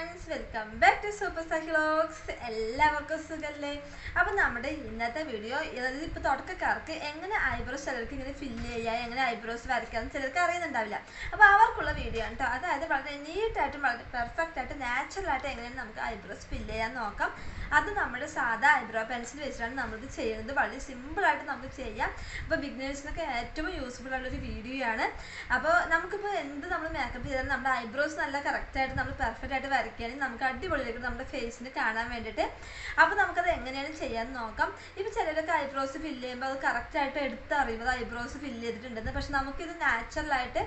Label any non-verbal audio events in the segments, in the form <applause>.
Friends welcome back to super സഹിലോക്സ് എല്ലാവർക്കും സുഖല്ലേ? അപ്പം നമ്മുടെ ഇന്നത്തെ വീഡിയോ അതായത് ഇപ്പോൾ തുടക്കക്കാർക്ക് എങ്ങനെ ഐബ്രോസ് ചിലർക്ക് ഇങ്ങനെ ഫില്ല് ചെയ്യുക എങ്ങനെ ഐബ്രോസ് വരയ്ക്കാമെന്ന് ചിലർക്ക് അറിയുന്നുണ്ടാവില്ല. അപ്പോൾ അവർക്കുള്ള വീഡിയോ ആണ് കേട്ടോ അതായത് വളരെ നീറ്റായിട്ടും വളരെ പെർഫെക്റ്റ് ആയിട്ട് നാച്ചുറലായിട്ട് എങ്ങനെയാണ് നമുക്ക് ഐബ്രോസ് ഫില്ല് ചെയ്യാൻ നോക്കാം. അത് നമ്മുടെ സാധാ ഐബ്രോ പെൻസിൽ വെച്ചിട്ടാണ് നമ്മളിത് ചെയ്യുന്നത്. വളരെ സിമ്പിളായിട്ട് നമുക്ക് ചെയ്യാം. അപ്പോൾ ബിഗ്നേഴ്സിനൊക്കെ ഏറ്റവും യൂസ്ഫുൾ ആയിട്ടുള്ളൊരു വീഡിയോ ആണ്. അപ്പോൾ നമുക്കിപ്പോൾ എന്ത് നമ്മൾ മേക്കപ്പ് ചെയ്താലും നമ്മുടെ ഐബ്രോസ് നല്ല കറക്റ്റായിട്ട് നമ്മൾ പെർഫെക്റ്റ് ആയിട്ട് വരയ്ക്കുകയാണെങ്കിൽ നമുക്ക് അടിപൊളിയായിട്ട് നമ്മുടെ ഫേസിന് കാണാൻ വേണ്ടിയിട്ട്. അപ്പോൾ നമുക്കത് എങ്ങനെയാണ് ചെയ്യാൻ നോക്കാം. ഇപ്പോൾ ചിലരൊക്കെ ഐബ്രോസ് ഫില്ല് ചെയ്യുമ്പോൾ അത് കറക്റ്റായിട്ട് എടുത്തറിയുമ്പോൾ ഐബ്രോസ് ഫില്ല് ചെയ്തിട്ടുണ്ടെന്ന്. പക്ഷെ നമുക്കിത് നാച്ചുറലായിട്ട്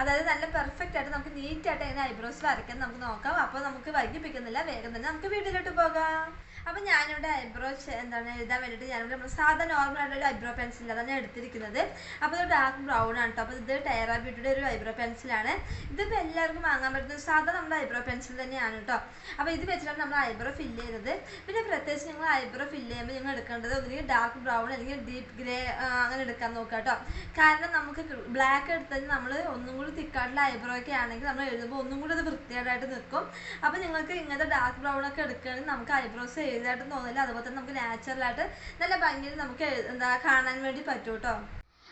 അതായത് നല്ല പെർഫെക്റ്റ് ആയിട്ട് നമുക്ക് നീറ്റായിട്ട് എങ്ങനെ ഐബ്രോസ് വരയ്ക്കാൻ നമുക്ക് നോക്കാം. അപ്പോൾ നമുക്ക് വൈകിപ്പിക്കുന്നില്ല. വേഗം തന്നെ നമുക്ക് വീട്ടിലോട്ട് പോകാം. അപ്പം ഞാനിവിടെ ഐബ്രോ എന്താണ് എഴുതാൻ വേണ്ടിയിട്ട് ഞാനിവിടെ സാധാ നോർമൽ ആയിട്ടുള്ള ഐബ്രോ പെൻസിൽ അതാണ് ഞാൻ എടുത്തിരിക്കുന്നത്. അപ്പോൾ ഇത് ഡാർക്ക് ബ്രൗൺ ആണ് കേട്ടോ അപ്പോൾ ഇത് ടയറ ബ്യൂട്ടിയുടെ ഒരു ഐബ്രോ പെൻസിലാണ് ഇതിപ്പോൾ എല്ലാവർക്കും വാങ്ങാൻ പറ്റുന്നത് സാധാ നമ്മുടെ ഐബ്രോ പെൻസിൽ തന്നെയാണ് കേട്ടോ അപ്പോൾ ഇത് വെച്ചിട്ടാണ് നമ്മൾ ഐബ്രോ ഫില്ല് ചെയ്യുന്നത്. പിന്നെ പ്രത്യേകിച്ച് നിങ്ങൾ ഐബ്രോ ഫില്ല് ചെയ്യുമ്പോൾ നിങ്ങൾ എടുക്കേണ്ടത് ഒന്നുകിൽ ഡാർക്ക് ബ്രൗൺ അല്ലെങ്കിൽ ഡീപ്പ് ഗ്രേ അങ്ങനെ എടുക്കാൻ നോക്കുക കേട്ടോ കാരണം നമുക്ക് ബ്ലാക്ക് എടുത്താൽ നമ്മൾ ഒന്നും കൂടി തിക്കായിട്ടുള്ള ഐബ്രോ ഒക്കെ ആണെങ്കിൽ നമ്മൾ എഴുതുമ്പോൾ ഒന്നും കൂടി അത് വൃത്തികേടായിട്ട് നിൽക്കും അപ്പോൾ നിങ്ങൾക്ക് ഇങ്ങനത്തെ ഡാർക്ക് ബ്രൗൺ ഒക്കെ എടുക്കുകയാണെങ്കിൽ നമുക്ക് ഐബ്രോസ് എഴുതായിട്ട് തോന്നില്ല അതുപോലെ തന്നെ നമുക്ക് നാച്ചുറലായിട്ട് നല്ല ഭംഗിയിൽ നമുക്ക് എന്താ കാണാൻ വേണ്ടി പറ്റും കേട്ടോ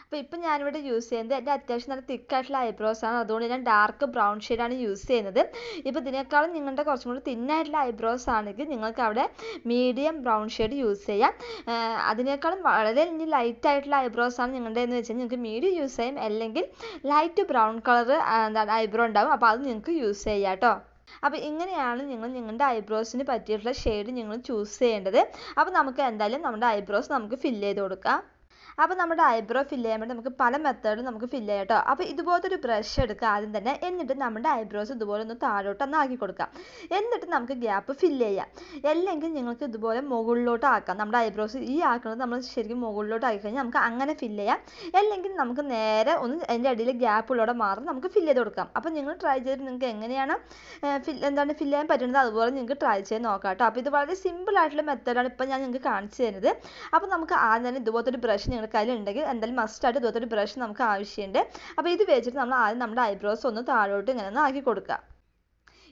അപ്പോൾ ഇപ്പം ഞാനിവിടെ യൂസ് ചെയ്യുന്നത് എന്റെ അത്യാവശ്യം നല്ല തിക്ക് ആയിട്ടുള്ള ഐബ്രോസ് ആണ്. അതുകൊണ്ട് ഞാൻ ഡാർക്ക് ബ്രൗൺ ആണ് യൂസ് ചെയ്യുന്നത്. ഇപ്പോൾ ഇതിനേക്കാളും നിങ്ങളുടെ കുറച്ചും കൂടി തിന്നായിട്ടുള്ള ഐബ്രോസ് ആണെങ്കിൽ നിങ്ങൾക്ക് അവിടെ മീഡിയം ബ്രൗൺ ഷെയ്ഡ് യൂസ് ചെയ്യാം. അതിനേക്കാളും വളരെ ഇനി ലൈറ്റ് ആയിട്ടുള്ള ഐബ്രോസ് ആണ് നിങ്ങളുടെ എന്ന് വെച്ചാൽ നിങ്ങൾക്ക് മീഡിയം യൂസ് ചെയ്യാം. അല്ലെങ്കിൽ ലൈറ്റ് ബ്രൗൺ കളർ എന്താണ് ഐബ്രോ ഉണ്ടാവും. അപ്പോൾ അത് നിങ്ങൾക്ക് യൂസ് ചെയ്യാം കേട്ടോ അപ്പോൾ ഇങ്ങനെയാണ് നിങ്ങൾ നിങ്ങളുടെ ഐബ്രോസിന് പറ്റിയിട്ടുള്ള ഷെയ്ഡ് നിങ്ങൾ ചൂസ് ചെയ്യേണ്ടത്. അപ്പോൾ നമുക്ക് എന്തായാലും നമ്മുടെ ഐബ്രോസ് നമുക്ക് ഫില്ല് ചെയ്ത് കൊടുക്കാം. അപ്പോൾ നമ്മുടെ ഐബ്രോ ഫില്ല് ചെയ്യാൻ വേണ്ടി നമുക്ക് പല മെത്തേഡിൽ നമുക്ക് ഫില്ല് ചെയ്യാം കേട്ടോ. അപ്പോൾ ഇതുപോലത്തെ ഒരു ബ്രഷ് എടുക്കുക ആദ്യം തന്നെ. എന്നിട്ട് നമ്മുടെ ഐബ്രോസ് ഇതുപോലെ ഒന്ന് താഴോട്ട് ഒന്ന് ആക്കി കൊടുക്കാം എന്നിട്ട് നമുക്ക് ഗ്യാപ്പ് ഫില്ല് ചെയ്യാം. അല്ലെങ്കിൽ നിങ്ങൾക്ക് ഇതുപോലെ മുകളിലോട്ട് ആക്കാം. നമ്മുടെ ഐബ്രോസ് ഈ ആക്കുന്നത് നമ്മൾ ശരിക്കും മുകളിലോട്ട് ആക്കി കഴിഞ്ഞാൽ നമുക്ക് അങ്ങനെ ഫില്ല് ചെയ്യാം. അല്ലെങ്കിൽ നമുക്ക് നേരെ ഒന്ന് അതിന്റെ അടിയിൽ ഗ്യാപ്പ് ഉള്ളവിടെ മാത്രം നമുക്ക് ഫില്ല് ചെയ്ത് കൊടുക്കാം. അപ്പോൾ നിങ്ങൾ ട്രൈ ചെയ്ത് നിങ്ങൾക്ക് എങ്ങനെയാണ് ഫിൽ എന്താണ് ഫില്ല് ചെയ്യാൻ പറ്റുന്നത് അതുപോലെ നിങ്ങൾക്ക് ട്രൈ ചെയ്ത് നോക്കാം കേട്ടോ. അപ്പോൾ ഇത് വളരെ സിമ്പിൾ ആയിട്ടുള്ള മെത്തേഡാണ് ഇപ്പോൾ ഞാൻ നിങ്ങൾക്ക് കാണിച്ചു തരുന്നത്. അപ്പോൾ നമുക്ക് ആദ്യം തന്നെ ഇതുപോലത്തെ ഒരു ബ്രഷ് നിങ്ങളുടെ കയ്യിലുണ്ടെങ്കിൽ എന്തായാലും മസ്റ്റായിട്ട് ഇതുപോലത്തെ ഒരു ബ്രഷ് നമുക്ക് ആവശ്യമുണ്ട്. അപ്പോൾ ഇത് വെച്ചിട്ട് നമ്മൾ ആദ്യം നമ്മുടെ ഐബ്രോസ് ഒന്ന് താഴോട്ട് ഇങ്ങനെ ഒന്ന് ആക്കി കൊടുക്കുക.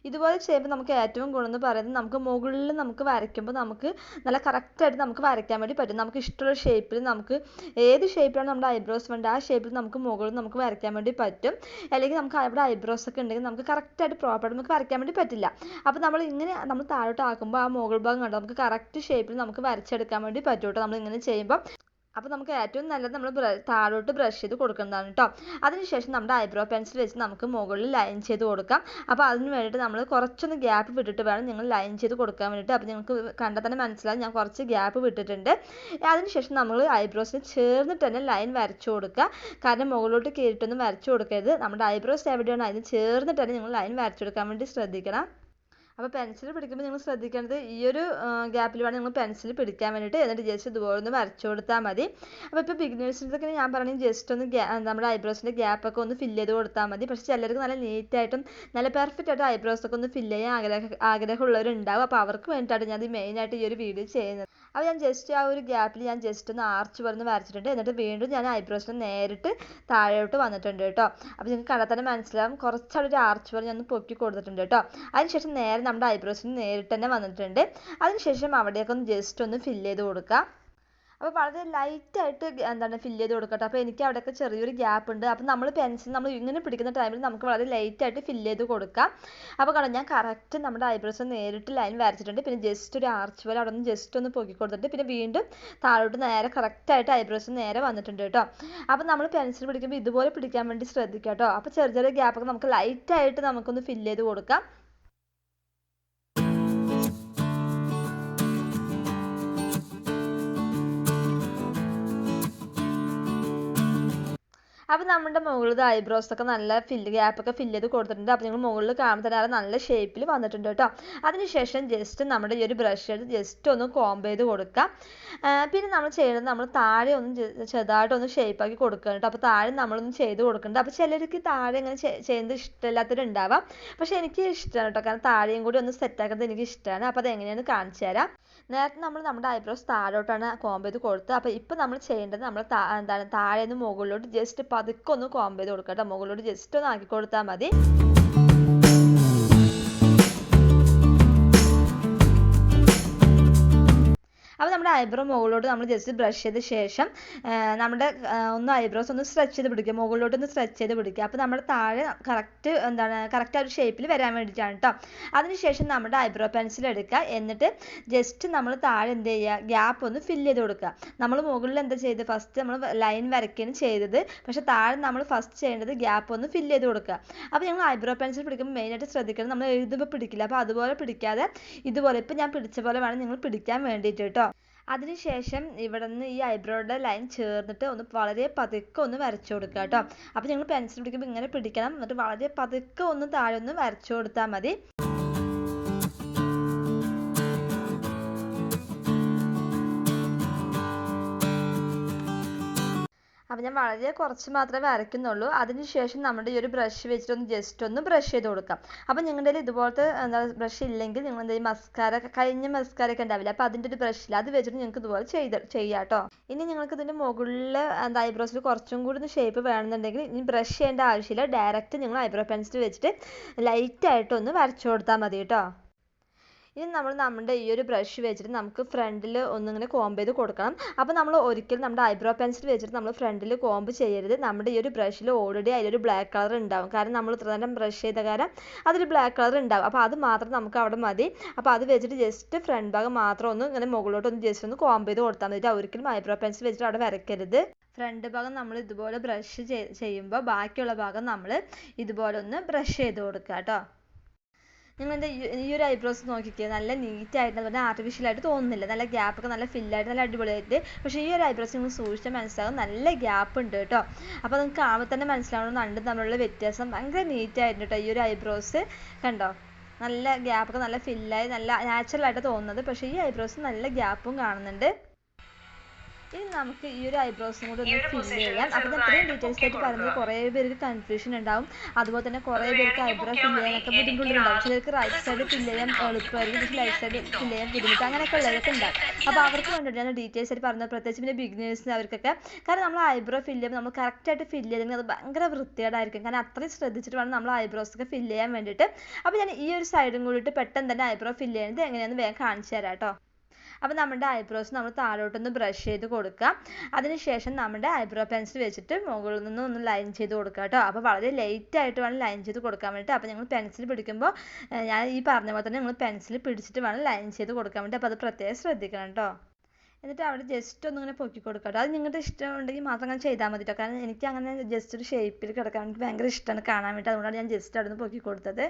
ഇതുപോലെ ചെയ്യുമ്പോൾ നമുക്ക് ഏറ്റവും ഗുണം എന്ന് പറയുന്നത് നമുക്ക് മുകളിൽ നമുക്ക് വരയ്ക്കുമ്പോൾ നമുക്ക് നല്ല കറക്റ്റായിട്ട് നമുക്ക് വരയ്ക്കാൻ വേണ്ടി പറ്റും. നമുക്ക് ഇഷ്ടമുള്ള ഷേപ്പിൽ നമുക്ക് ഏത് ഷേപ്പിലാണ് നമ്മുടെ ഐബ്രോസ് വേണ്ടത് ആ ഷേപ്പിൽ നമുക്ക് മുകളിൽ നമുക്ക് വരയ്ക്കാൻ വേണ്ടി പറ്റും. അല്ലെങ്കിൽ നമുക്ക് അവിടെ ഐബ്രോസ് ഒക്കെ ഉണ്ടെങ്കിൽ നമുക്ക് കറക്റ്റായിട്ട് പ്രോപ്പറായിട്ട് നമുക്ക് വരയ്ക്കാൻ വേണ്ടി പറ്റില്ല. അപ്പോൾ നമ്മൾ ഇങ്ങനെ നമ്മൾ താഴോട്ട് ആക്കുമ്പോൾ ആ മുകൾ ഭാഗം കണ്ടോ നമുക്ക് കറക്റ്റ് ഷേപ്പിൽ നമുക്ക് വരച്ചെടുക്കാൻ വേണ്ടി പറ്റും കേട്ടോ നമ്മൾ ഇങ്ങനെ ചെയ്യുമ്പോൾ അപ്പോൾ നമുക്ക് ഏറ്റവും നല്ലത് നമ്മൾ താഴോട്ട് ബ്രഷ് ചെയ്ത് കൊടുക്കുന്നതാണ് കേട്ടോ അതിനുശേഷം നമ്മുടെ ഐബ്രോ പെൻസിൽ വെച്ച് നമുക്ക് മുകളിൽ ലൈൻ ചെയ്ത് കൊടുക്കാം. അപ്പോൾ അതിന് വേണ്ടിയിട്ട് നമ്മൾ കുറച്ചൊന്ന് ഗ്യാപ്പ് വിട്ടിട്ട് വേണം നിങ്ങൾ ലൈൻ ചെയ്ത് കൊടുക്കാൻ വേണ്ടിയിട്ട്. അപ്പോൾ നിങ്ങൾക്ക് കണ്ടാൽ തന്നെ മനസ്സിലാവും ഞാൻ കുറച്ച് ഗ്യാപ്പ് വിട്ടിട്ടുണ്ട്. അതിനുശേഷം നമ്മൾ ഐബ്രോസിന് ചേർന്നിട്ട് തന്നെ ലൈൻ വരച്ചു കൊടുക്കുക. കാരണം മുകളിലോട്ട് കയറിയിട്ടൊന്നും വരച്ചു കൊടുക്കരുത്. നമ്മുടെ ഐബ്രോസ് എവിടെയാണോ അതിന് ചേർന്നിട്ട് തന്നെ നിങ്ങൾ ലൈൻ വരച്ചു കൊടുക്കാൻ വേണ്ടി ശ്രദ്ധിക്കണം. അപ്പോൾ പെൻസിൽ പിടിക്കുമ്പോൾ നിങ്ങൾ ശ്രദ്ധിക്കേണ്ടത് ഈ ഒരു ഗ്യാപ്പിൽ വേണം നിങ്ങൾ പെൻസിൽ പിടിക്കാൻ വേണ്ടിയിട്ട്. എന്നിട്ട് ജസ്റ്റ് ഇതുപോലെ ഒന്ന് വരച്ചു കൊടുത്താൽ മതി. അപ്പോൾ ഇപ്പോൾ ബിഗിനേഴ്സിന്റെയൊക്കെ ഞാൻ പറയുന്നത് ജസ്റ്റ് ഒന്ന് നമ്മുടെ ഐബ്രോസിന്റെ ഗ്യാപ്പൊക്കെ ഒന്ന് ഫില്ല് ചെയ്ത് കൊടുത്താൽ മതി. പക്ഷെ ചിലർക്ക് നല്ല നീറ്റായിട്ടും നല്ല പെർഫെക്റ്റ് ആയിട്ട് ഐബ്രോസ് ഒക്കെ ഒന്ന് ഫില്ല് ചെയ്യാൻ ആഗ്രഹ ആഗ്രഹമുള്ളവരുണ്ടാവും. അപ്പോൾ അവർക്ക് വേണ്ടിയിട്ടാണ് ഞാൻ മെയിനായിട്ട് ഈ ഒരു വീഡിയോ ചെയ്യുന്നത്. അപ്പോൾ ഞാൻ ജസ്റ്റ് ആ ഒരു ഗ്യാപ്പിൽ ഞാൻ ജസ്റ്റ് ഒന്ന് ആർച്ച് പറഞ്ഞ് വരച്ചിട്ടുണ്ട്. എന്നിട്ട് വീണ്ടും ഞാൻ ഐബ്രോസിന് നേരിട്ട് താഴോട്ട് വന്നിട്ടുണ്ട് കേട്ടോ. അപ്പോൾ നിങ്ങൾക്ക് കണ്ടാൽ തന്നെ മനസ്സിലാവും. കുറച്ചവിടെ ഒരു ആർച്ച് പറഞ്ഞ് ഒന്ന് പൊക്കി കൊടുത്തിട്ടുണ്ട് കേട്ടോ. അതിനുശേഷം നേരെ നമ്മുടെ ഐബ്രോസിന് നേരിട്ട് തന്നെ വന്നിട്ടുണ്ട്. അതിനുശേഷം അവിടെയൊക്കെ ഒന്ന് ജസ്റ്റ് ഒന്ന് ഫില്ല് ചെയ്ത് കൊടുക്കുക അപ്പോൾ വളരെ ലൈറ്റായിട്ട് എന്താണ് ഫില്ല് ചെയ്ത് കൊടുക്കട്ടെ. അപ്പോൾ എനിക്ക് അവിടെയൊക്കെ ചെറിയൊരു ഗ്യാപ്പ് ഉണ്ട്. അപ്പോൾ നമ്മൾ പെൻസിൽ നമ്മൾ ഇങ്ങനെ പിടിക്കുന്ന ടൈമിൽ നമുക്ക് വളരെ ലൈറ്റായിട്ട് ഫില്ല് ചെയ്ത് കൊടുക്കാം. അപ്പോൾ കണ്ടോ ഞാൻ കറക്റ്റ് നമ്മുടെ ഐബ്രോസ് നേരിട്ട് ലൈൻ വരച്ചിട്ടുണ്ട്. പിന്നെ ജസ്റ്റ് ഒരു ആർച്ച് പോലെ അവിടെ നിന്ന് ജസ്റ്റ് ഒന്ന് പൊക്കി കൊടുത്തിട്ട് പിന്നെ വീണ്ടും താഴോട്ട് നേരെ കറക്റ്റായിട്ട് ഐബ്രോസ് നേരെ വന്നിട്ടുണ്ട് കേട്ടോ. അപ്പോൾ നമ്മൾ പെൻസിൽ പിടിക്കുമ്പോൾ ഇതുപോലെ പിടിക്കാൻ വേണ്ടി ശ്രദ്ധിക്കുക കേട്ടോ. അപ്പോൾ ചെറിയ ചെറിയ ഗ്യാപ്പൊക്കെ നമുക്ക് ലൈറ്റായിട്ട് നമുക്കൊന്ന് ഫില്ല് ചെയ്ത് കൊടുക്കാം. അപ്പോൾ നമ്മുടെ മുകളിൽ ഐബ്രോസ് ഒക്കെ നല്ല ഫില്ല് ഗ്യാപ്പൊക്കെ ഫില്ല് ചെയ്ത് കൊടുത്തിട്ടുണ്ട്. അപ്പോൾ നിങ്ങൾ മുകളിൽ കാണുമ്പോൾ തന്നെ അത് നല്ല ഷേപ്പിൽ വന്നിട്ടുണ്ട് കേട്ടോ അതിനുശേഷം ജസ്റ്റ് നമ്മുടെ ഈ ഒരു ബ്രഷ് എടുത്ത് ജസ്റ്റ് ഒന്ന് കോംബ് ചെയ്ത് കൊടുക്കാം. പിന്നെ നമ്മൾ ചെയ്യുന്നത് നമ്മൾ താഴെ ഒന്ന് ചെറുതായിട്ടൊന്ന് ഷേപ്പാക്കി കൊടുക്കുക കേട്ടോ അപ്പോൾ താഴെ നമ്മളൊന്ന് ചെയ്ത് കൊടുക്കുന്നുണ്ട് അപ്പോൾ ചിലർക്ക് താഴെ ഇങ്ങനെ ചെയ്യുന്നത് ഇഷ്ടമില്ലാത്തവരുണ്ടാവാം. പക്ഷേ എനിക്ക് ഇഷ്ടമാണ് കേട്ടോ കാരണം താഴെയും കൂടി ഒന്ന് സെറ്റാക്കുന്നത് എനിക്ക് ഇഷ്ടമാണ്. അപ്പോൾ അത് എങ്ങനെയാണെന്ന് കാണിച്ചു തരാം. നേരത്തെ നമ്മൾ നമ്മുടെ ഐബ്രോസ് താഴോട്ടാണ് കോംബ് ചെയ്ത് കൊടുത്തത് അപ്പോൾ ഇപ്പോൾ നമ്മൾ ചെയ്യേണ്ടത് നമ്മൾ എന്താണ് താഴെ നിന്ന് മുകളിലോട്ട് ജസ്റ്റ് പതുക്കെ ഒന്ന് കോംബ് ചെയ്ത് കൊടുക്കുക മുകളിലോട്ട് ജസ്റ്റ് ഒന്ന് ആക്കി കൊടുത്താൽ മതി. ഐബ്രോ മുകളിലോട്ട് നമ്മൾ ജസ്റ്റ് ബ്രഷ് ചെയ്ത ശേഷം നമ്മുടെ ഒന്ന് ഐബ്രോസ് ഒന്ന് സ്ട്രെച്ച് ചെയ്ത് പിടിക്കുക. മുകളിലോട്ട് ഒന്ന് സ്ട്രെച്ച് ചെയ്ത് പിടിക്കുക. അപ്പോൾ നമ്മുടെ താഴെ കറക്റ്റ് എന്താണ് കറക്റ്റ് ആ ഒരു ഷേപ്പിൽ വരാൻ വേണ്ടിയിട്ടാണ് കേട്ടോ അതിനുശേഷം നമ്മുടെ ഐബ്രോ പെൻസിൽ എടുക്കുക. എന്നിട്ട് ജസ്റ്റ് നമ്മൾ താഴെ എന്ത് ചെയ്യുക? ഗ്യാപ്പ് ഒന്ന് ഫില്ല് ചെയ്ത് കൊടുക്കുക. നമ്മൾ മുകളിൽ എന്താ ചെയ്തത് ഫസ്റ്റ് നമ്മൾ ലൈൻ വരയ്ക്കുകയാണ് ചെയ്തത്. പക്ഷെ താഴെ നമ്മൾ ഫസ്റ്റ് ചെയ്യേണ്ടത് ഗ്യാപ്പ് ഒന്ന് ഫില്ല് ചെയ്ത് കൊടുക്കുക. അപ്പോൾ ഞങ്ങൾ ഐബ്രോ പെൻസിൽ പിടിക്കുമ്പോൾ മെയിനായിട്ട് ശ്രദ്ധിക്കണം. നമ്മൾ എഴുതുമ്പോൾ പിടിക്കില്ല. അപ്പോൾ അതുപോലെ പിടിക്കാതെ ഇതുപോലെ ഇപ്പം ഞാൻ പിടിച്ച പോലെ വേണം നിങ്ങൾ പിടിക്കാൻ വേണ്ടിയിട്ട് കേട്ടോ അതിനുശേഷം ഇവിടെ നിന്ന് ഈ ഐബ്രോയുടെ ലൈൻ ചേർന്നിട്ട് ഒന്ന് വളരെ പതുക്കെ ഒന്ന് വരച്ചു കൊടുക്കുക കേട്ടോ. അപ്പോൾ നിങ്ങൾ പെൻസിൽ പിടിക്കുമ്പോൾ ഇങ്ങനെ പിടിക്കണം. എന്നിട്ട് വളരെ പതുക്കെ ഒന്ന് താഴെ ഒന്ന് വരച്ചു കൊടുത്താൽ മതി. അപ്പോൾ ഞാൻ വളരെ കുറച്ച് മാത്രമേ വരയ്ക്കുന്നുള്ളൂ. അതിനുശേഷം നമ്മുടെ ഈ ഒരു ബ്രഷ് വെച്ചിട്ട് ഒന്ന് ജസ്റ്റ് ഒന്ന് ബ്രഷ് ചെയ്ത് കൊടുക്കാം. അപ്പോൾ നിങ്ങളുടെ കയ്യിൽ ഇതുപോലത്തെ എന്താ ബ്രഷ് ഇല്ലെങ്കിൽ നിങ്ങൾ എന്താ മസ്കാര കഴിഞ്ഞ മസ്കാര ഒക്കെ ഉണ്ടാവില്ല? അപ്പോൾ അതിന്റെ ഒരു ബ്രഷിൽ അത് വെച്ചിട്ട് നിങ്ങൾക്ക് ഇതുപോലെ ചെയ്ത് ചെയ്യാം കേട്ടോ. ഇനി നിങ്ങൾക്ക് ഇതിന്റെ മുകളിൽ എന്താ ഐബ്രോസിൽ കുറച്ചും കൂടി ഒന്ന് ഷേപ്പ് വേണമെന്നുണ്ടെങ്കിൽ ഇനി ബ്രഷ് ചെയ്യേണ്ട ആവശ്യമില്ല. ഡയറക്റ്റ് നിങ്ങൾ ഐബ്രോ പെൻസിൽ വെച്ചിട്ട് ലൈറ്റായിട്ടൊന്ന് വരച്ചു കൊടുത്താൽ മതി കേട്ടോ. ഇനി നമ്മൾ നമ്മുടെ ഈ ഒരു ബ്രഷ് വെച്ചിട്ട് നമുക്ക് ഫ്രണ്ടിൽ ഒന്നിങ്ങനെ കോമ്പ് ചെയ്ത് കൊടുക്കണം. അപ്പോൾ നമ്മൾ ഒരിക്കലും നമ്മുടെ ഐബ്രോ പെൻസിൽ വെച്ചിട്ട് നമ്മൾ ഫ്രണ്ടിൽ കോമ്പ് ചെയ്യരുത്. നമ്മുടെ ഈ ഒരു ബ്രഷിൽ ഓൾറെഡി അതിലൊരു ബ്ലാക്ക് കളർ ഉണ്ടാവും. കാരണം നമ്മൾ ഇത്ര നേരം ബ്രഷ് ചെയ്ത കാരണം അതിൽ ബ്ലാക്ക് കളർ ഉണ്ടാവും. അപ്പോൾ അത് മാത്രം നമുക്ക് അവിടെ മതി. അപ്പോൾ അത് വെച്ചിട്ട് ജസ്റ്റ് ഫ്രണ്ട് ഭാഗം മാത്രം ഒന്ന് ഇങ്ങനെ മുകളിലോട്ട് ഒന്ന് ജസ്റ്റ് ഒന്ന് കോമ്പ് ചെയ്ത് കൊടുത്താൽ മതി. ഒരിക്കലും ഐബ്രോ പെൻസിൽ വെച്ചിട്ട് അവിടെ വരയ്ക്കരുത്. ഫ്രണ്ട് ഭാഗം നമ്മൾ ഇതുപോലെ ബ്രഷ് ചെയ്യുമ്പോൾ ബാക്കിയുള്ള ഭാഗം നമ്മൾ ഇതുപോലെ ഒന്ന് ബ്രഷ് ചെയ്ത് കൊടുക്കുക കേട്ടോ എന്റെ ഈ ഒരു ഐബ്രോസ് നോക്കിക്കേ. നല്ല നീറ്റ് ആയിട്ട് അതുപോലെ ആർട്ടിഫിഷ്യൽ ആയിട്ട് തോന്നുന്നില്ല. നല്ല ഗ്യാപ്പ് ഒക്കെ നല്ല ആയിട്ട് നല്ല അടിപൊളിയായിട്ട്. പക്ഷേ ഈ ഒരു ഐബ്രോസ് നിങ്ങൾ സൂക്ഷിച്ചാൽ മനസ്സിലാകും നല്ല ഗ്യാപ്പ് ഉണ്ട് കേട്ടോ. അപ്പോൾ നിങ്ങൾക്ക് കാണുമ്പോൾ തന്നെ മനസ്സിലാവണം രണ്ടും തമ്മിലുള്ള വ്യത്യാസം. ഭയങ്കര നീറ്റ് ആയിട്ടുണ്ട് കേട്ടോ ഈ ഒരു ഐബ്രോസ് കണ്ടോ? നല്ല ഗ്യാപ്പ് ഒക്കെ നല്ല ആയി നല്ല നാച്ചുറലായിട്ട് തോന്നുന്നത്. പക്ഷേ ഈ ഐബ്രോസ് നല്ല ഗ്യാപ്പും കാണുന്നുണ്ട്. ഇനി നമുക്ക് ഈ ഒരു ഐബ്രോസും കൂടി ഒന്ന് ഫിൽ ചെയ്യാം. അപ്പോൾ ഞാൻ ഇത്രയും ഡീറ്റെയിൽസ് ആയിട്ട് പറഞ്ഞത് കുറേ പേർക്ക് കൺഫ്യൂഷൻ ഉണ്ടാവും. അതുപോലെ തന്നെ കുറേ പേർക്ക് ഐബ്രോ ഫില്ല് ചെയ്യാനൊക്കെ ബുദ്ധിമുട്ടുണ്ടാവും. ചിലർക്ക് റൈറ്റ് സൈഡ് ഫില്ല് ചെയ്യാൻ <laughs> എളുപ്പമായിരിക്കും. പക്ഷേ ലൈറ്റ് സൈഡ് ഫില്ല് ചെയ്യാൻ ബുദ്ധിമുട്ട് അങ്ങനെയൊക്കെ ഉള്ളവരൊക്കെ ഉണ്ടാവും. അപ്പോൾ അവർക്ക് വേണ്ടിയിട്ട് ഞാൻ ഡീറ്റെയിൽസ് ആയിട്ട് പറഞ്ഞത് പ്രത്യേകിച്ച് പിന്നെ ബിഗിനേഴ്സിന് അവർക്കൊക്കെ. കാരണം നമ്മൾ ഐബ്രോ ഫിൽ ചെയ്യുമ്പോൾ നമ്മൾ കറക്റ്റായിട്ട് ഫിൽ ചെയ്തെങ്കിൽ അത് ഭയങ്കര വൃത്തികേടായിരിക്കും. കാരണം അത്രയും ശ്രദ്ധിച്ചിട്ട് വേണം നമ്മൾ ഐബ്രോസ് ഒക്കെ ഫിൽ ചെയ്യാൻ വേണ്ടിയിട്ട്. അപ്പോൾ ഞാൻ ഈ ഒരു സൈഡും കൂടിയിട്ട് പെട്ടെന്ന് തന്നെ ഐബ്രോ ഫിൽ ചെയ്യുന്നത് എങ്ങനെയാണെന്ന് വേഗം കാണിച്ചു തരാം കേട്ടോ. അപ്പോൾ നമ്മുടെ ഐബ്രോസ് നമ്മൾ താഴോട്ടൊന്ന് ബ്രഷ് ചെയ്ത് കൊടുക്കുക അതിനുശേഷം നമ്മുടെ ഐബ്രോ പെൻസിൽ വെച്ചിട്ട് മുകളിൽ നിന്ന് ഒന്ന് ലൈൻ ചെയ്ത് കൊടുക്കുക കേട്ടോ. അപ്പോൾ വളരെ ലൈറ്റ് ആയിട്ട് വേണം ലൈൻ ചെയ്ത് കൊടുക്കാൻ വേണ്ടിയിട്ട് അപ്പോൾ നിങ്ങൾ പെൻസിൽ പിടിക്കുമ്പോൾ ഞാൻ ഈ പറഞ്ഞ പോലെ തന്നെ നിങ്ങൾ പെൻസിൽ പിടിച്ചിട്ട് വേണം ലൈൻ ചെയ്ത് കൊടുക്കാൻ വേണ്ടി അപ്പോൾ അത് പ്രത്യേകം ശ്രദ്ധിക്കണം കേട്ടോ. എന്നിട്ട് അവിടെ ജസ്റ്റ് ഒന്ന് ഇങ്ങനെ പൊക്കി കൊടുക്കുക കേട്ടോ. അത് നിങ്ങളുടെ ഇഷ്ടം ഉണ്ടെങ്കിൽ മാത്രം അങ്ങനെ ചെയ്താൽ മതി കേട്ടോ. കാരണം എനിക്ക് അങ്ങനെ ജസ്റ്റ് ഒരു ഷേപ്പിൽ കിടക്കാൻ എനിക്ക് ഭയങ്കര ഇഷ്ടമാണ് കാണാൻ വേണ്ടി അതുകൊണ്ടാണ് ഞാൻ ജസ്റ്റ് അവിടെ നിന്ന് പൊക്കി കൊടുത്തത്.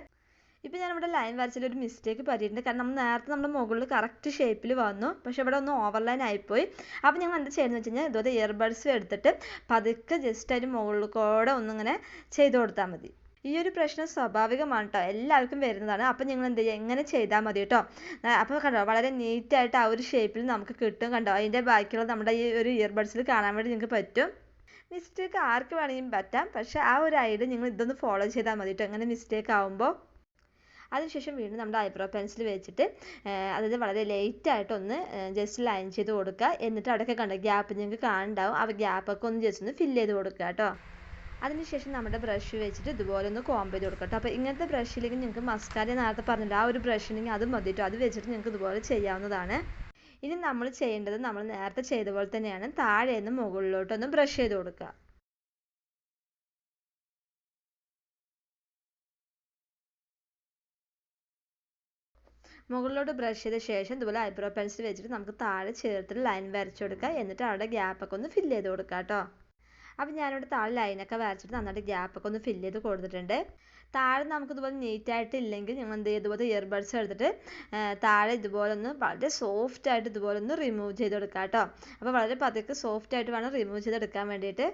ഇപ്പം ഞാൻ ഇവിടെ ലൈൻ വരച്ചതിൽ ഒരു മിസ്റ്റേക്ക് പറ്റിയിട്ടുണ്ട്. കാരണം നമ്മൾ നേരത്തെ നമ്മുടെ മുകളിൽ കറക്റ്റ് ഷേപ്പിൽ വന്നു. പക്ഷെ ഇവിടെ ഒന്ന് ഓവർലൈൻ ആയിപ്പോയി. അപ്പോൾ ഞങ്ങൾ എന്താ ചെയ്യുന്നത് വെച്ച് കഴിഞ്ഞാൽ ഇതുപോലെ ഇയർബഡ്സ് എടുത്തിട്ട് പതുക്കെ ജസ്റ്റ് അതിന് മുകളിൽ കൂടെ ഒന്നിങ്ങനെ ചെയ്ത് കൊടുത്താൽ മതി. ഈ ഒരു പ്രശ്നം സ്വാഭാവികമാണ് കേട്ടോ എല്ലാവർക്കും വരുന്നതാണ്. അപ്പം നിങ്ങൾ എന്ത് ചെയ്യുക? എങ്ങനെ ചെയ്താൽ മതി കേട്ടോ അപ്പോൾ കണ്ടോ വളരെ നീറ്റായിട്ട് ആ ഒരു ഷേപ്പിൽ നമുക്ക് കിട്ടും കണ്ടോ. അതിന്റെ ബാക്കിയുള്ള നമ്മുടെ ഈ ഒരു ഇയർബഡ്സിൽ കാണാൻ വേണ്ടി നിങ്ങൾക്ക് പറ്റും. മിസ്റ്റേക്ക് ആർക്ക് വേണമെങ്കിലും പറ്റാം. പക്ഷേ ആ ഒരു ഐഡിയ നിങ്ങൾ ഇതൊന്ന് ഫോളോ ചെയ്താൽ മതി കേട്ടോ അങ്ങനെ മിസ്റ്റേക്ക് ആവുമ്പോൾ. അതിനുശേഷം വീണ്ടും നമ്മുടെ ഐബ്രോ പെൻസിൽ വെച്ചിട്ട് അതായത് വളരെ ലൈറ്റ് ആയിട്ടൊന്ന് ജസ്റ്റ് ലൈൻ ചെയ്ത് കൊടുക്കുക. എന്നിട്ട് അവിടെയൊക്കെ കണ്ട ഗ്യാപ്പ് നിങ്ങൾക്ക് കാണുന്നുണ്ടാവും. ആ ഗ്യാപ്പൊക്കെ ഒന്ന് ജസ്റ്റ് ഒന്ന് ഫില്ല് ചെയ്ത് കൊടുക്കുക കേട്ടോ. അതിനുശേഷം നമ്മുടെ ബ്രഷ് വെച്ചിട്ട് ഇതുപോലെ ഒന്ന് കോമ്പ് ചെയ്ത് കൊടുക്കുക കേട്ടോ. അപ്പോൾ ഇങ്ങനത്തെ ബ്രഷിലേക്ക് നിങ്ങൾക്ക് മസ്കാര നേരത്തെ പറഞ്ഞില്ല ആ ഒരു ബ്രഷ് ഉണ്ടെങ്കിൽ അത് മതി കേട്ടോ. അത് വെച്ചിട്ട് നിങ്ങൾക്ക് ഇതുപോലെ ചെയ്യാവുന്നതാണ്. ഇനി നമ്മൾ ചെയ്യേണ്ടത് നമ്മൾ നേരത്തെ ചെയ്ത പോലെ തന്നെയാണ്. താഴെ നിന്ന് മുകളിലോട്ടൊന്ന് ബ്രഷ് ചെയ്ത് കൊടുക്കുക. മുകളിലോട്ട് ബ്രഷ് ചെയ്ത ശേഷം ഇതുപോലെ ഐബ്രോ പെൻസിൽ വെച്ചിട്ട് നമുക്ക് താഴെ ചേർത്തിട്ട് ലൈൻ വരച്ചു കൊടുക്കുക എന്നിട്ട് അവിടെ ഗ്യാപ്പൊക്കെ ഒന്ന് ഫില്ല് ചെയ്ത് കൊടുക്കുക കേട്ടോ. അപ്പം ഞാനിവിടെ താഴെ ലൈനൊക്കെ വരച്ചിട്ട് നന്നായിട്ട് ഗ്യാപ്പൊക്കെ ഒന്ന് ഫില്ല് ചെയ്ത് കൊടുത്തിട്ടുണ്ട്. താഴെ നമുക്ക് ഇതുപോലെ നീറ്റ് ആയിട്ട് ഇല്ലെങ്കിൽ ഞങ്ങൾ എന്ത് ചെയ്യും? ഇതുപോലെ ഇയർബഡ്സ് എടുത്തിട്ട് താഴെ ഇതുപോലെ ഒന്ന് വളരെ സോഫ്റ്റ് ആയിട്ട് ഇതുപോലെ ഒന്ന് റിമൂവ് ചെയ്ത് കൊടുക്കാം കേട്ടോ. അപ്പോൾ വളരെ പതുക്കെ സോഫ്റ്റ് ആയിട്ട് വേണം റിമൂവ് ചെയ്തെടുക്കാൻ വേണ്ടിയിട്ട്.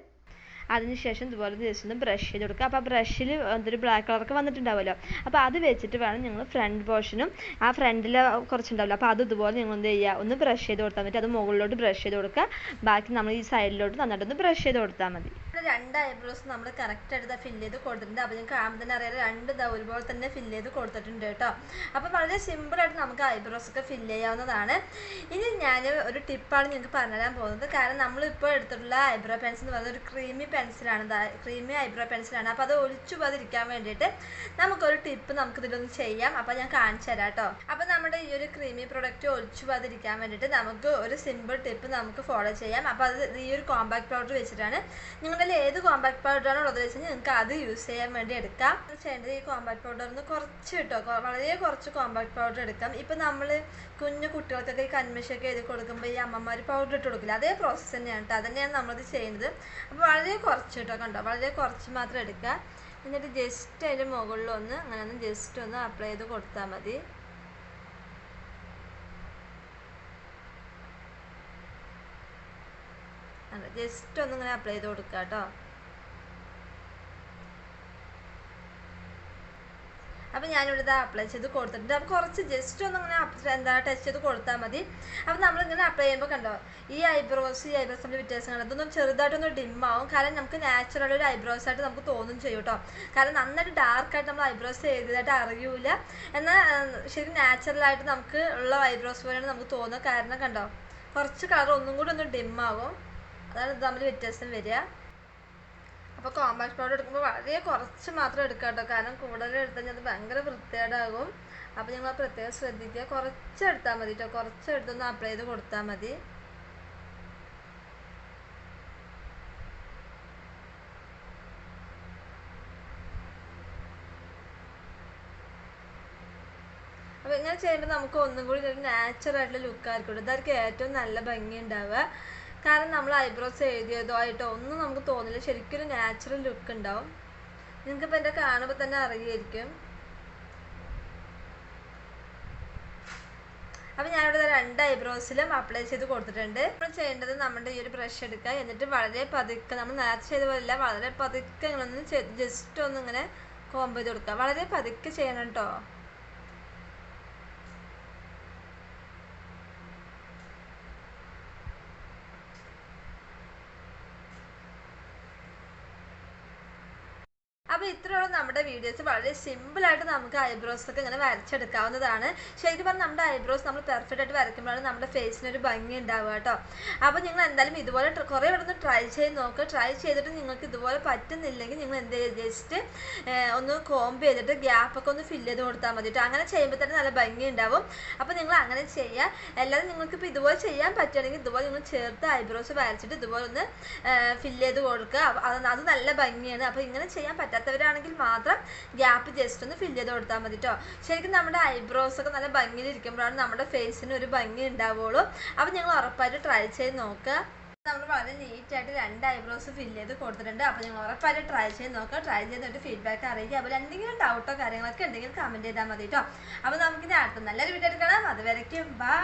അതിനുശേഷം ഇതുപോലെ ജസ്റ്റ് ഒന്ന് ബ്രഷ് ചെയ്ത് കൊടുക്കുക. അപ്പോൾ ആ ബ്രഷിൽ എന്തൊരു ബ്ലാക്ക് കളറൊക്കെ വന്നിട്ടുണ്ടാവുമല്ലോ. അപ്പോൾ അത് വെച്ചിട്ട് വേണം നിങ്ങൾ ഫ്രണ്ട് പോർഷനും ആ ഫ്രണ്ടിൽ കുറച്ചുണ്ടാവില്ല അപ്പോൾ അത് ഇതുപോലെ നിങ്ങൾ എന്ത് ചെയ്യുക? ഒന്ന് ബ്രഷ് ചെയ്ത് കൊടുത്താൽ മതി. അത് മുകളിലോട്ട് ബ്രഷ് ചെയ്ത് കൊടുക്കുക. ബാക്കി നമ്മൾ ഈ സൈഡിലോട്ട് നന്നായിട്ടൊന്ന് ബ്രഷ് ചെയ്ത് കൊടുത്താൽ മതി. രണ്ട് ഐബ്രോസ് നമ്മൾ കറക്റ്റ് എടുത്ത് ഫില്ല് ചെയ്ത് കൊടുത്തിട്ടുണ്ട്. അപ്പോൾ നിങ്ങൾക്ക് കാണുമ്പോൾ തന്നെ അറിയാം രണ്ട് ഇതാ ഒരുപോലെ തന്നെ ഫില്ല് ചെയ്ത് കൊടുത്തിട്ടുണ്ട് കേട്ടോ. അപ്പോൾ വളരെ സിമ്പിളായിട്ട് നമുക്ക് ഐബ്രോസ് ഒക്കെ ഫില്ല് ചെയ്യാവുന്നതാണ്. ഇനി ഞാൻ ഒരു ടിപ്പാണ് നിങ്ങൾക്ക് പറഞ്ഞുതരാൻ പോകുന്നത്. കാരണം നമ്മളിപ്പോൾ എടുത്തിട്ടുള്ള ഐബ്രോ പെൻസിൽ എന്ന് പറയുന്നത് ഒരു ക്രീമി പെൻസിലാണ് ക്രീമി ഐബ്രോ പെൻസിലാണ് അപ്പോൾ അത് ഒലിച്ചു പോകാതിരിക്കാൻ വേണ്ടിയിട്ട് നമുക്കൊരു ടിപ്പ് നമുക്ക് ഇതിലൊന്ന് ചെയ്യാം. അപ്പോൾ ഞാൻ കാണിച്ചു തരാം കേട്ടോ. അപ്പോൾ നമ്മുടെ ഈ ഒരു ക്രീമി പ്രൊഡക്റ്റ് ഒലിച്ചു പോകാതിരിക്കാൻ വേണ്ടിയിട്ട് നമുക്ക് ഒരു സിമ്പിൾ ടിപ്പ് നമുക്ക് ഫോളോ ചെയ്യാം. അപ്പോൾ അത് ഈ ഒരു കോമ്പാക്ട് പൗഡർ വെച്ചിട്ടാണ് നിങ്ങളുടെ കയ്യിൽ ഏത് കോമ്പാക്ട് പൗഡറാണ് ഉള്ളത് വെച്ചാൽ നിങ്ങൾക്ക് അത് യൂസ് ചെയ്യാൻ വേണ്ടി എടുക്കാം. ചെയ്യേണ്ടത്? ഈ കോമ്പാക്ട് പൗഡറിന് കുറച്ച് കിട്ടും വളരെ കുറച്ച് കോമ്പാക്ട് പൗഡർ എടുക്കാം. ഇപ്പം നമ്മൾ കുഞ്ഞു കുട്ടികൾക്കൊക്കെ ഈ കൺമിഷൊക്കെ എഴുതി കൊടുക്കുമ്പോൾ ഈ അമ്മമാർ പൗഡർ ഇട്ട് കൊടുക്കില്ല? അതേ പ്രോസസ്സ് തന്നെയാണ് കേട്ടോ അതന്നെയാണ് നമ്മളിത് ചെയ്യുന്നത്. അപ്പോൾ വളരെ കുറച്ച് കേട്ടോ കണ്ടോ? വളരെ കുറച്ച് മാത്രം എടുക്കുക. എന്നിട്ട് ജസ്റ്റ് അതിന്റെ മുകളിലൊന്ന് അങ്ങനെ ഒന്ന് ജസ്റ്റ് ഒന്ന് അപ്ലൈ ചെയ്ത് കൊടുത്താൽ മതി. ജസ്റ്റ് ഒന്ന് ഇങ്ങനെ അപ്ലൈ ചെയ്ത് കൊടുക്കുക കേട്ടോ. അപ്പം ഞാനിവിടെ അപ്ലൈ ചെയ്ത് കൊടുത്തിട്ടുണ്ട്. അപ്പോൾ കുറച്ച് ജസ്റ്റ് ഒന്ന് ഇങ്ങനെ എന്താ ടച്ച് ചെയ്ത് കൊടുത്താൽ മതി. അപ്പം നമ്മളിങ്ങനെ അപ്ലൈ ചെയ്യുമ്പോൾ കണ്ടോ ഈ ഐബ്രോസ് ഈ ഐബ്രോസ് തമ്മിൽ വ്യത്യാസം കണ്ടോ ഇതൊന്നും ചെറുതായിട്ടൊന്ന് ഡിം ആവും. കാരണം നമുക്ക് നാച്ചുറൽ ഒരു ഐബ്രോസ് ആയിട്ട് നമുക്ക് തോന്നും ചെയ്യും കേട്ടോ. കാരണം നന്നായിട്ട് ഡാർക്കായിട്ട് നമ്മൾ ഐബ്രോസ് ചെയ്തതായിട്ട് അറിയൂല. എന്നാൽ ശരിക്കും നാച്ചുറലായിട്ട് നമുക്ക് ഉള്ള ഐബ്രോസ് പോലെയാണ് നമുക്ക് തോന്നുക. കാരണം കണ്ടോ കുറച്ച് കളർ ഒന്നും കൂടി ഒന്ന് ഡിം ആവും. അതാണ് തമ്മിൽ വ്യത്യാസം വരിക. അപ്പോൾ കോമ്പാക്ട് പൗഡർ എടുക്കുമ്പോൾ വളരെ കുറച്ച് മാത്രം എടുക്കുക കേട്ടോ. കാരണം കൂടുതൽ എടുത്തു കഴിഞ്ഞാൽ അത് ഭയങ്കര വൃത്തികേടാകും. അപ്പോൾ ഞങ്ങൾ പ്രത്യേകം ശ്രദ്ധിക്കുക. കുറച്ച് എടുത്താൽ മതി കേട്ടോ. കുറച്ച് എടുത്തൊന്ന് അപ്ലൈ ചെയ്ത് കൊടുത്താൽ മതി. അപ്പോൾ ഇങ്ങനെ ചെയ്യുമ്പോൾ നമുക്ക് ഒന്നും കൂടി ഒരു നാച്ചുറൽ ആയിട്ടുള്ള ലുക്ക് ഇതായിരിക്കും ഏറ്റവും നല്ല ഭംഗി ഉണ്ടാവുക. കാരണം നമ്മൾ ഐബ്രോസ് എഴുതിയതോ ആയിട്ടോ ഒന്നും നമുക്ക് തോന്നില്ല. ശരിക്കും ഒരു നാച്ചുറൽ ലുക്ക് ഉണ്ടാവും. നിങ്ങൾക്കിപ്പോൾ എന്റെ കാണുമ്പോൾ തന്നെ അറിയായിരിക്കും. അപ്പോൾ ഞാനിവിടെ രണ്ട് ഐബ്രോസിലും അപ്ലൈ ചെയ്ത് കൊടുത്തിട്ടുണ്ട്. നമ്മൾ ചെയ്യേണ്ടത് നമ്മുടെ ഈ ഒരു ബ്രഷ് എടുക്കുക. എന്നിട്ട് വളരെ പതുക്കെ നമ്മൾ നേരത്തെ ചെയ്ത പോലെയല്ല വളരെ പതുക്കെ ഇങ്ങനെ ഒന്ന് ജസ്റ്റ് ഒന്ന് ഇങ്ങനെ കോമ്പ് ചെയ്ത് കൊടുക്കുക. വളരെ പതുക്കെ ചെയ്യണം കേട്ടോ അപ്പോൾ നമ്മുടെ വീഡിയോസ് വളരെ സിമ്പിളായിട്ട് നമുക്ക് ഐബ്രോസ് ഒക്കെ ഇങ്ങനെ വരച്ചെടുക്കാവുന്നതാണ്. ശരിക്കും പറഞ്ഞാൽ നമ്മുടെ ഐബ്രോസ് നമ്മൾ പെർഫെക്റ്റ് ആയിട്ട് വരയ്ക്കുമ്പോഴാണ് നമ്മുടെ ഫേസിന് ഒരു ഭംഗി ഉണ്ടാവുക കേട്ടോ. അപ്പോൾ നിങ്ങൾ എന്തായാലും ഇതുപോലെ കുറേ ഇവിടെ നിന്ന് ട്രൈ ചെയ്ത് നോക്കുക ട്രൈ ചെയ്തിട്ട് നിങ്ങൾക്ക് ഇതുപോലെ പറ്റുന്നില്ലെങ്കിൽ നിങ്ങൾ എന്ത് ജസ്റ്റ് ഒന്ന് കോംബ് ചെയ്തിട്ട് ഗ്യാപ്പൊക്കെ ഒന്ന് ഫില്ല് ചെയ്ത് കൊടുത്താൽ മതി കേട്ടോ. അങ്ങനെ ചെയ്യുമ്പോൾ തന്നെ നല്ല ഭംഗി ഉണ്ടാവും. അപ്പോൾ നിങ്ങൾ അങ്ങനെ ചെയ്യുക എല്ലാവരും നിങ്ങൾക്ക് ഇപ്പോൾ ഇതുപോലെ ചെയ്യാൻ പറ്റുകയാണെങ്കിൽ ഇതുപോലെ നിങ്ങൾ ചേർത്ത് ഐബ്രോസ് വരച്ചിട്ട് ഇതുപോലെ ഒന്ന് ഫില്ല് ചെയ്ത് കൊടുക്കുക. അത് അത് നല്ല ഭംഗിയാണ്. അപ്പോൾ ഇങ്ങനെ ചെയ്യാൻ പറ്റാത്തവരാണെങ്കിൽ മാത്രം ഗ്യാപ്പ് ജസ്റ്റ് ഒന്ന് ഫില്ല് ചെയ്ത് കൊടുത്താൽ മതി കേട്ടോ ശരിക്കും നമ്മുടെ ഐബ്രോസ് ഒക്കെ നല്ല ഭംഗിയിൽ ഇരിക്കുമ്പോഴാണ് നമ്മുടെ ഫേസിന് ഒരു ഭംഗി ഉണ്ടാവുള്ളൂ. അപ്പോൾ ഞങ്ങൾ ഉറപ്പായിട്ട് ട്രൈ ചെയ്ത് നോക്കുക. നമ്മൾ വളരെ നീറ്റായിട്ട് രണ്ട് ഐബ്രോസ് ഫില്ല് ചെയ്ത് കൊടുത്തിട്ടുണ്ട്. അപ്പോൾ ഞങ്ങൾ ഉറപ്പായിട്ട് ട്രൈ ചെയ്ത് നോക്കുക. ട്രൈ ചെയ്തിട്ട് ഫീഡ്ബാക്ക് അറിയിക്കുക. അപ്പോൾ എന്തെങ്കിലും ഡൗട്ടോ കാര്യങ്ങളൊക്കെ ഉണ്ടെങ്കിൽ കമന്റ് ചെയ്താൽ മതി കേട്ടോ അപ്പോൾ നമുക്കിനി അടുത്ത നല്ലൊരു വീഡിയോ എടുക്കണം അതുവരയ്ക്കും ബൈ